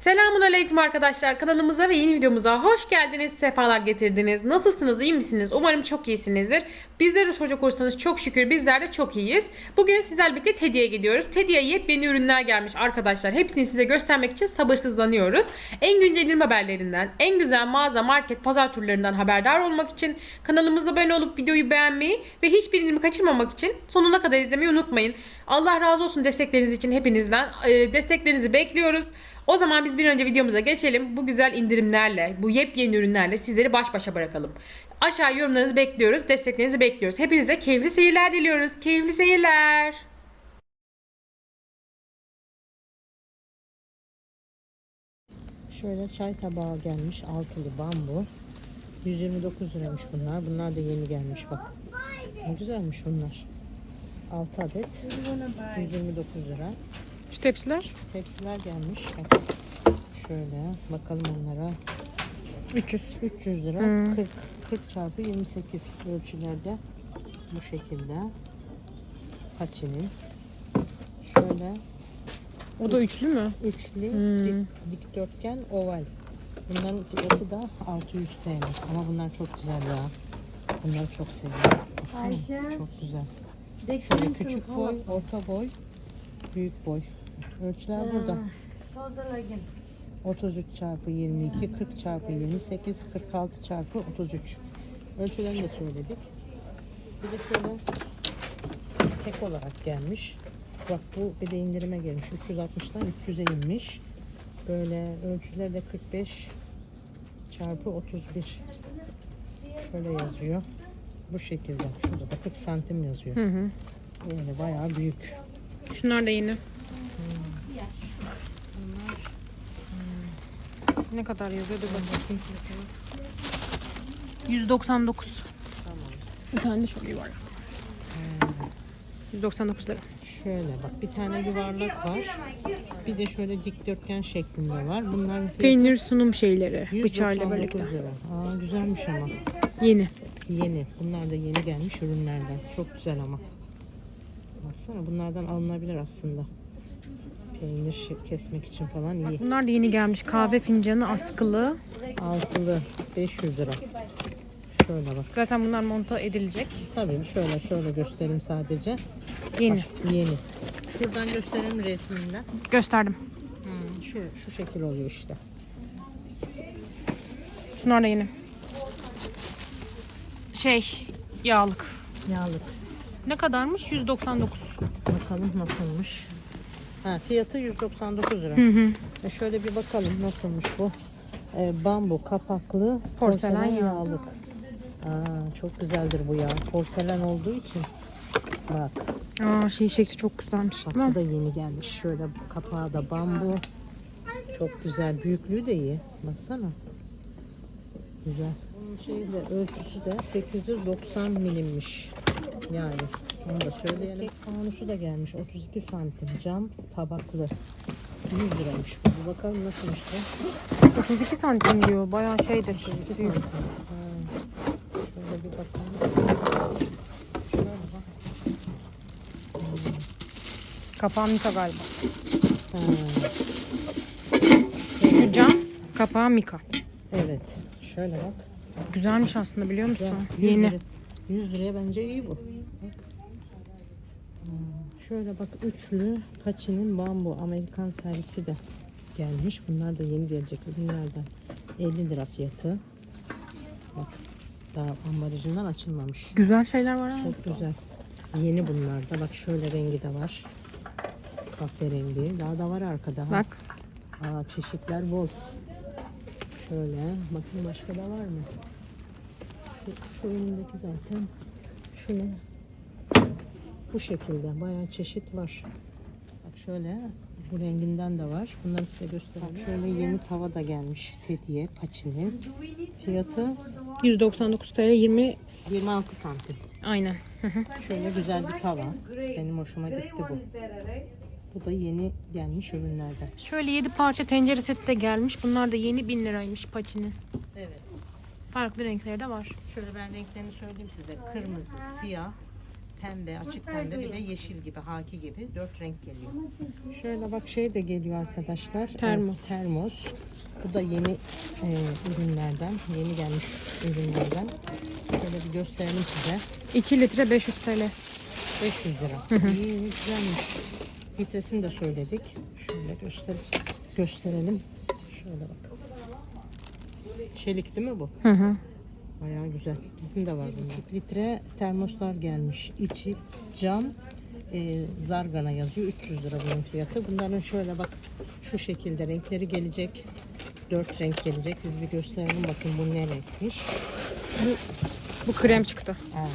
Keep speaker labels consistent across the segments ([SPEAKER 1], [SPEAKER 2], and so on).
[SPEAKER 1] Selamun Aleyküm arkadaşlar. Kanalımıza ve yeni videomuza hoş geldiniz. Sefalar getirdiniz. Nasılsınız? iyi misiniz? Umarım çok iyisinizdir. Bizleri de soracak olursanız çok şükür bizler de çok iyiyiz. Bugün sizlerle birlikte Teddy'ye gidiyoruz. Teddy'ye yepyeni ürünler gelmiş arkadaşlar. Hepsini size göstermek için sabırsızlanıyoruz. En güncel indirim haberlerinden, en güzel mağaza, market, pazar turlarından haberdar olmak için kanalımıza abone olup videoyu beğenmeyi ve hiçbir indirimi kaçırmamak için sonuna kadar izlemeyi unutmayın. Allah razı olsun destekleriniz için hepinizden. Ee, Desteklerinizi bekliyoruz. O zaman biz bir önce videomuza geçelim. Bu güzel indirimlerle, bu yepyeni ürünlerle sizleri baş başa bırakalım. Aşağı yorumlarınızı bekliyoruz, desteklerinizi bekliyoruz. Hepinize keyifli seyirler diliyoruz. Keyifli seyirler.
[SPEAKER 2] Şöyle çay tabağı gelmiş altılı bambu. 129 liraymış bunlar. Bunlar da yeni gelmiş bak. Ne güzelmiş bunlar. 6 adet. 129 lira.
[SPEAKER 1] Şu tepsiler?
[SPEAKER 2] Tepsiler gelmiş. Şöyle bakalım onlara.
[SPEAKER 1] 300.
[SPEAKER 2] 300 lira.
[SPEAKER 1] Hmm.
[SPEAKER 2] 40 40 çarpı 28 ölçülerde bu şekilde. Paçinin. Şöyle
[SPEAKER 1] O da üçlü mü?
[SPEAKER 2] Üçlü
[SPEAKER 1] Hmm.
[SPEAKER 2] dik- dikdörtgen oval. Bunların fiyatı da 600 TL. Ama bunlar çok güzel ya. Bunları çok seviyorum. Baksana, Çok güzel. Şöyle küçük boy, orta boy, büyük boy. Ölçüler burada. 33 çarpı 22, 40 çarpı 28, 46 çarpı 33. Ölçülerini de söyledik. Bir de şöyle tek olarak gelmiş. Bak bu bir de indirime gelmiş. 360'dan 300'e inmiş. Böyle ölçüleri de 45 çarpı 31. Şöyle yazıyor. Bu şekilde. Şurada da 40 santim yazıyor.
[SPEAKER 1] Hı hı.
[SPEAKER 2] Böyle bayağı büyük.
[SPEAKER 1] Şunlar da yeni. Ne kadar yazıyor? Dur bakayım. 199.
[SPEAKER 2] Tamam.
[SPEAKER 1] Bir tane de şöyle var. 199 lira.
[SPEAKER 2] Şöyle bak bir tane yuvarlak var. Bir de şöyle dikdörtgen şeklinde var. Fiyatı
[SPEAKER 1] Peynir sunum şeyleri.
[SPEAKER 2] 199
[SPEAKER 1] Bıçağıyla birlikte.
[SPEAKER 2] lira. Aa güzelmiş ama.
[SPEAKER 1] Yeni.
[SPEAKER 2] Yeni. Bunlar da yeni gelmiş ürünlerden. Çok güzel ama. Baksana bunlardan alınabilir aslında. Peynir kesmek için falan iyi.
[SPEAKER 1] Bunlar da yeni gelmiş. Kahve fincanı askılı.
[SPEAKER 2] Altılı 500 lira. Şöyle bak.
[SPEAKER 1] Zaten bunlar monta edilecek.
[SPEAKER 2] Tabii şöyle şöyle göstereyim sadece.
[SPEAKER 1] Yeni.
[SPEAKER 2] Bak, yeni. Şuradan gösterelim resminden.
[SPEAKER 1] Gösterdim.
[SPEAKER 2] Hmm, şu şu şekil oluyor işte.
[SPEAKER 1] Şunlar da yeni. Şey, yağlık.
[SPEAKER 2] Yağlık.
[SPEAKER 1] Ne kadarmış? 199.
[SPEAKER 2] Bakalım nasılmış. Ha, fiyatı 199 lira.
[SPEAKER 1] Hı hı.
[SPEAKER 2] E şöyle bir bakalım nasılmış bu. E, bambu kapaklı
[SPEAKER 1] Porselen
[SPEAKER 2] porselen,
[SPEAKER 1] yağ.
[SPEAKER 2] yağlık. Aa, çok güzeldir bu ya. Porselen olduğu için. Bak,
[SPEAKER 1] Aa, şey şekli çok güzelmiş
[SPEAKER 2] bak bu da yeni gelmiş. Şöyle kapağı da bambu. Çok güzel. Büyüklüğü de iyi. Baksana. Güzel. Bunun şeyi de ölçüsü de 890 milimmiş. Yani onu da söyleyelim. Kek fanusu da gelmiş. 32 santim cam tabaklı. 100 liraymış. bu. Bir bakalım nasılmış bu.
[SPEAKER 1] 32 santim diyor. Bayağı şeydir.
[SPEAKER 2] 32
[SPEAKER 1] Büyük.
[SPEAKER 2] santim. Ha. Şöyle bir bakalım. Şöyle bak.
[SPEAKER 1] Kapağı Mika galiba.
[SPEAKER 2] Ha.
[SPEAKER 1] Şu cam kapağı Mika.
[SPEAKER 2] Evet. Şöyle bak.
[SPEAKER 1] Güzelmiş aslında biliyor musun?
[SPEAKER 2] Güzel. 100
[SPEAKER 1] Yeni.
[SPEAKER 2] Lira- 100 liraya bence iyi bu. Hmm, Şöyle bak üçlü Paçi'nin bambu Amerikan servisi de gelmiş. Bunlar da yeni gelecek ürünlerden. 50 lira fiyatı. Bak daha ambalajından açılmamış.
[SPEAKER 1] Güzel şeyler var ha.
[SPEAKER 2] Çok güzel. Yeni bunlar da. Bak şöyle rengi de var. Kahverengi. Daha da var arkada.
[SPEAKER 1] Bak.
[SPEAKER 2] Aa, çeşitler bol. Şöyle bakın başka da var mı? Şu, şu önündeki zaten. Şu ne? Bu şekilde bayağı çeşit var. Bak şöyle bu renginden de var. Bunları size göstereyim. Bak şöyle yeni tava da gelmiş Teddy'ye Paçi'nin. Fiyatı
[SPEAKER 1] 199 TL 20
[SPEAKER 2] 26 santim.
[SPEAKER 1] aynen. Hı hı.
[SPEAKER 2] Şöyle güzel bir tava. Benim hoşuma gitti bu. Bu da yeni gelmiş ürünlerden.
[SPEAKER 1] Şöyle 7 parça tencere seti de gelmiş. Bunlar da yeni 1000 liraymış paçinin.
[SPEAKER 2] Evet.
[SPEAKER 1] Farklı renkleri de var.
[SPEAKER 2] Şöyle ben renklerini söyleyeyim size. Kırmızı, siyah, pembe, açık pembe bir de yeşil gibi, haki gibi dört renk geliyor. Şöyle bak şey de geliyor arkadaşlar.
[SPEAKER 1] Termos.
[SPEAKER 2] Ee, termos. Bu da yeni e, ürünlerden, yeni gelmiş ürünlerden. Şöyle bir gösterelim size.
[SPEAKER 1] 2 litre 500 TL.
[SPEAKER 2] 500 lira. İyi, güzelmiş. Litresini de söyledik. Şöyle göster gösterelim. Şöyle bak. Çelik değil mi bu?
[SPEAKER 1] Hı hı.
[SPEAKER 2] Bayağı güzel. Bizim de var bunlar. Litre termoslar gelmiş. İçi cam e, zargana yazıyor. 300 lira bunun fiyatı. Bunların şöyle bak şu şekilde renkleri gelecek. Dört renk gelecek. Biz bir gösterelim bakın bu ne renkmiş.
[SPEAKER 1] Bu krem çıktı.
[SPEAKER 2] Aa,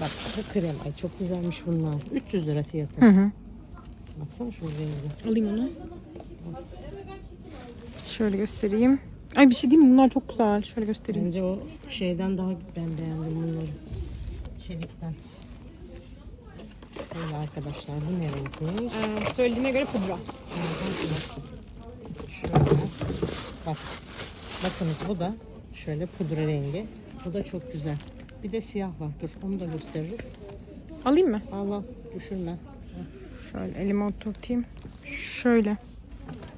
[SPEAKER 2] bak bu krem. Ay çok güzelmiş bunlar. 300 lira fiyatı.
[SPEAKER 1] Hı hı.
[SPEAKER 2] Baksana şu rengi.
[SPEAKER 1] Alayım onu. Şöyle göstereyim. Ay bir şey diyeyim mi? Bunlar çok güzel. Şöyle göstereyim.
[SPEAKER 2] Bence o şeyden daha ben beğendim bunları. Çelikten. Böyle arkadaşlar bu ne renkmiş?
[SPEAKER 1] Ee, söylediğine göre pudra.
[SPEAKER 2] Şöyle. Bak. Bakınız bu da şöyle pudra rengi. Bu da çok güzel. Bir de siyah var. Dur onu da gösteririz.
[SPEAKER 1] Alayım mı?
[SPEAKER 2] Allah düşürme.
[SPEAKER 1] Şöyle elime oturtayım. Şöyle.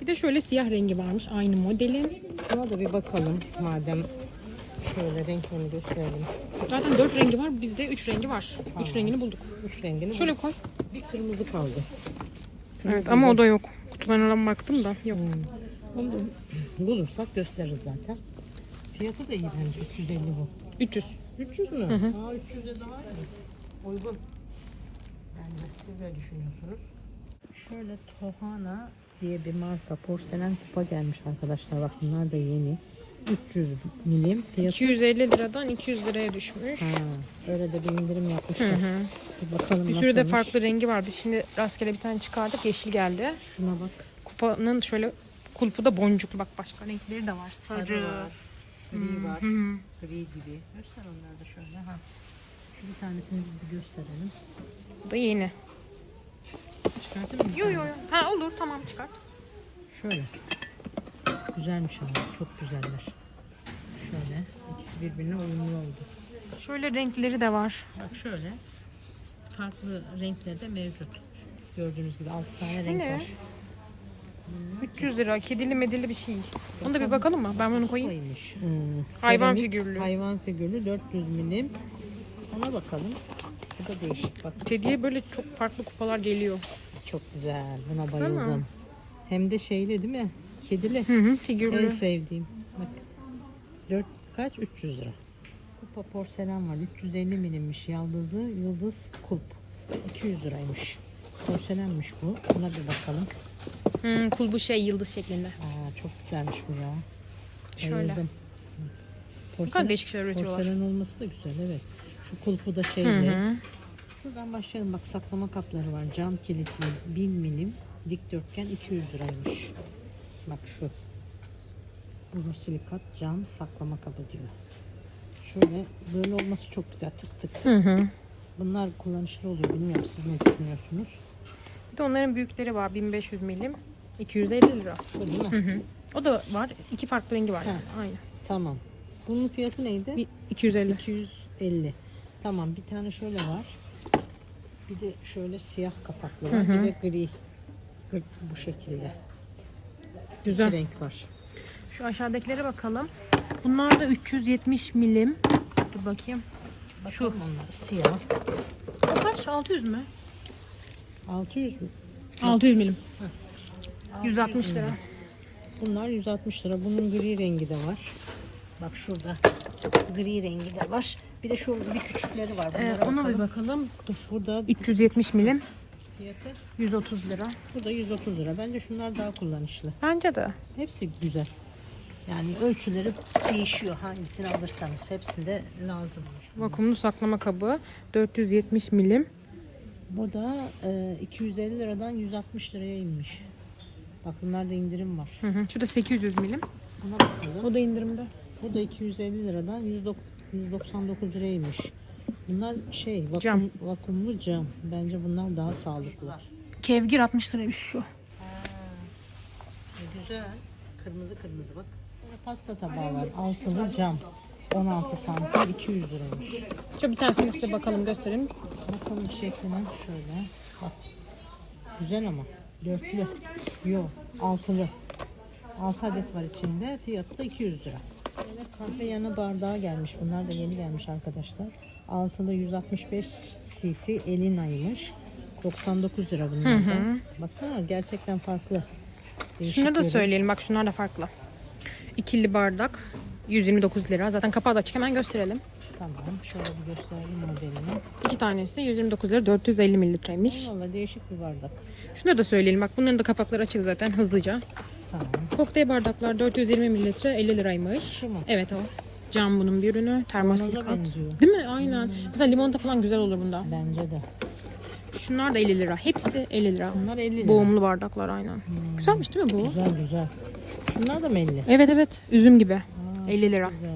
[SPEAKER 1] Bir de şöyle siyah rengi varmış. Aynı modelin.
[SPEAKER 2] Buna da bir bakalım madem şöyle renklerini gösterelim.
[SPEAKER 1] Zaten 4 rengi var. Bizde 3 rengi var. 3
[SPEAKER 2] Tamam.
[SPEAKER 1] rengini bulduk.
[SPEAKER 2] Üç rengini
[SPEAKER 1] Şöyle koy.
[SPEAKER 2] bir kırmızı kaldı.
[SPEAKER 1] Evet ama o da yok. Kutularına baktım da yok.
[SPEAKER 2] Hmm. Onu bulursak gösteririz zaten. Fiyatı da iyi bence 350 bu.
[SPEAKER 1] 300.
[SPEAKER 2] 300 mü?
[SPEAKER 1] Hı hı.
[SPEAKER 2] Aa 300'e daha iyi. Uygun. Bence siz ne düşünüyorsunuz? Şöyle Tohana diye bir marka porselen kupa gelmiş arkadaşlar. Bak bunlar da yeni. 300 milim fiyatı.
[SPEAKER 1] 250 liradan 200 liraya düşmüş.
[SPEAKER 2] Ha, öyle de bir indirim
[SPEAKER 1] Hı
[SPEAKER 2] yapmışlar.
[SPEAKER 1] hı.
[SPEAKER 2] Bir bakalım
[SPEAKER 1] Bir sürü de farklı rengi var. Biz şimdi rastgele bir tane çıkardık. Yeşil geldi.
[SPEAKER 2] Şuna bak.
[SPEAKER 1] Kupanın şöyle kulpu da boncuklu. Bak başka renkleri de var.
[SPEAKER 2] Sarı var. Gri var.
[SPEAKER 1] Hı hı.
[SPEAKER 2] Gri gibi. Göster onları da şöyle. Ha. Şu bir tanesini biz bir gösterelim.
[SPEAKER 1] Bu da yeni.
[SPEAKER 2] Çıkartır mısın?
[SPEAKER 1] Yo yo yo. Ha olur tamam çıkart.
[SPEAKER 2] Şöyle. Güzelmiş ama çok güzeller. Şöyle. ikisi birbirine uyumlu oldu.
[SPEAKER 1] Şöyle renkleri de var.
[SPEAKER 2] Bak şöyle. Farklı renkleri de mevcut. Gördüğünüz gibi 6 tane
[SPEAKER 1] Şu
[SPEAKER 2] renk
[SPEAKER 1] ne?
[SPEAKER 2] var.
[SPEAKER 1] 300 lira. Kedili medili bir şey. Onu da bir bakalım mı? Ben bunu koyayım.
[SPEAKER 2] Koymuş. Ee,
[SPEAKER 1] Hayvan
[SPEAKER 2] seramik,
[SPEAKER 1] figürlü.
[SPEAKER 2] Hayvan figürlü 400 milim. Ona bakalım. Bu da değişik bak.
[SPEAKER 1] Kediye böyle çok farklı kupalar geliyor.
[SPEAKER 2] Çok güzel. Buna
[SPEAKER 1] Baksana.
[SPEAKER 2] bayıldım. Hem de şeyli değil mi? Kedili.
[SPEAKER 1] Hı hı
[SPEAKER 2] En
[SPEAKER 1] figürlü.
[SPEAKER 2] sevdiğim. Bak. 4 kaç? 300 lira. Kupa porselen var. 350 milimmiş. Yıldızlı yıldız kulp. 200 liraymış. Porselenmiş bu. Buna bir bakalım.
[SPEAKER 1] Hmm, kulbu şey yıldız şeklinde.
[SPEAKER 2] Aa, çok güzelmiş bu ya.
[SPEAKER 1] Şöyle.
[SPEAKER 2] Bayıldım. Porselen,
[SPEAKER 1] değişik şeyler üretiyorlar.
[SPEAKER 2] porselen olması da güzel evet. Şu kulpu da
[SPEAKER 1] Hı
[SPEAKER 2] şeyli.
[SPEAKER 1] hı.
[SPEAKER 2] Şuradan başlayalım. Bak saklama kapları var. Cam kilitli 1000 milim. Dikdörtgen 200 liraymış. Bak şu. Borosilikat cam saklama kabı diyor. Şöyle böyle olması çok güzel. Tık tık tık.
[SPEAKER 1] Hı hı.
[SPEAKER 2] Bunlar kullanışlı oluyor. Bilmiyorum siz ne düşünüyorsunuz?
[SPEAKER 1] Bir de onların büyükleri var. 1500 milim. 250 lira.
[SPEAKER 2] Şu değil mi?
[SPEAKER 1] Hı hı. O da var. İki farklı rengi var.
[SPEAKER 2] Ha.
[SPEAKER 1] Yani. Aynı.
[SPEAKER 2] Tamam. Bunun fiyatı neydi?
[SPEAKER 1] Bir 250.
[SPEAKER 2] 250. Tamam bir tane şöyle var. Bir de şöyle siyah kapaklı var.
[SPEAKER 1] Hı hı.
[SPEAKER 2] Bir de gri. Gri- Bu şekilde.
[SPEAKER 1] Güzel.
[SPEAKER 2] İki renk var.
[SPEAKER 1] Şu aşağıdakilere bakalım. Bunlar da 370 milim. Dur bakayım.
[SPEAKER 2] Şu onlar siyah.
[SPEAKER 1] O kaç? 600 mü?
[SPEAKER 2] 600 mü?
[SPEAKER 1] 600 milim.
[SPEAKER 2] Hı.
[SPEAKER 1] 160 lira.
[SPEAKER 2] Bunlar 160 lira. Bunun gri rengi de var. Bak şurada gri rengi de var. Bir de şu bir küçükleri var.
[SPEAKER 1] Ee, ona bir
[SPEAKER 2] bakalım.
[SPEAKER 1] bakalım. Dur.
[SPEAKER 2] Burada
[SPEAKER 1] 370 milim.
[SPEAKER 2] fiyatı
[SPEAKER 1] 130 lira.
[SPEAKER 2] bu da 130 lira. Bence şunlar daha kullanışlı.
[SPEAKER 1] Bence de.
[SPEAKER 2] Hepsi güzel. Yani ölçüleri değişiyor. Hangisini alırsanız hepsinde lazım.
[SPEAKER 1] Vakumlu saklama kabı 470 milim.
[SPEAKER 2] Bu da e, 250 liradan 160 liraya inmiş. Bak bunlarda indirim var.
[SPEAKER 1] Hı hı. Şu da 800 milim.
[SPEAKER 2] Buna bakalım.
[SPEAKER 1] O da indirimde.
[SPEAKER 2] Bu da 250 liradan 109 199 liraya inmiş. Bunlar şey vakum,
[SPEAKER 1] Cam.
[SPEAKER 2] vakumlu cam. Bence bunlar daha sağlıklı.
[SPEAKER 1] Kevgir 60 liraymış şu.
[SPEAKER 2] E, güzel. Kırmızı kırmızı bak. Burada pasta tabağı var. Altılı cam. 16 santim 200 liraymış.
[SPEAKER 1] Şöyle bir tanesini size bakalım göstereyim.
[SPEAKER 2] Bakalım şekline şöyle. Bak. Güzel ama. Dörtlü. Yok. Altılı. 6 adet var içinde. Fiyatı da 200 lira. Kahve yanı bardağı gelmiş. Bunlar da yeni gelmiş arkadaşlar. Altılı 165 cc Elina'ymış. 99 lira bunlar da. Baksana gerçekten farklı.
[SPEAKER 1] Şunu da söyleyelim bak şunlar da farklı. İkili bardak 129 lira. Zaten kapağı da açık hemen gösterelim.
[SPEAKER 2] Tamam. Şöyle bir gösterelim modelini.
[SPEAKER 1] İki tanesi 129 lira 450 mililitreymiş.
[SPEAKER 2] Valla değişik bir bardak.
[SPEAKER 1] Şunu da söyleyelim bak bunların da kapakları açık zaten hızlıca.
[SPEAKER 2] Tamam.
[SPEAKER 1] Kokteyl bardaklar 420 mililitre 50 liraymış.
[SPEAKER 2] Şu mu?
[SPEAKER 1] Evet o. Cam bunun bir ürünü.
[SPEAKER 2] Benziyor.
[SPEAKER 1] Değil mi? Aynen. Mesela limonata falan güzel olur bunda.
[SPEAKER 2] Bence de.
[SPEAKER 1] Şunlar da 50 lira. Hepsi 50 lira.
[SPEAKER 2] Bunlar 50 lira.
[SPEAKER 1] Boğumlu bardaklar aynen. Güzelmiş değil mi bu?
[SPEAKER 2] Güzel güzel. Şunlar da mı 50?
[SPEAKER 1] Evet evet. Üzüm gibi.
[SPEAKER 2] Aa,
[SPEAKER 1] 50 lira.
[SPEAKER 2] Güzel.